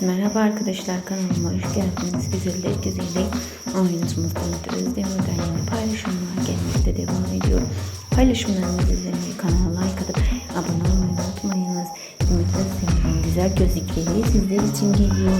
Herkese merhaba arkadaşlar kanalıma hoş geldiniz. Güzeller güzeli oyuncumuzdan Özdemir'den yeni paylaşımlar gelmekte devam ediyor. Paylaşımlarımızı izlemeyi, kanala like atıp abone olmayı unutmayınız. Ümit Özdemir güzel gözlükleri sizler için geliyor.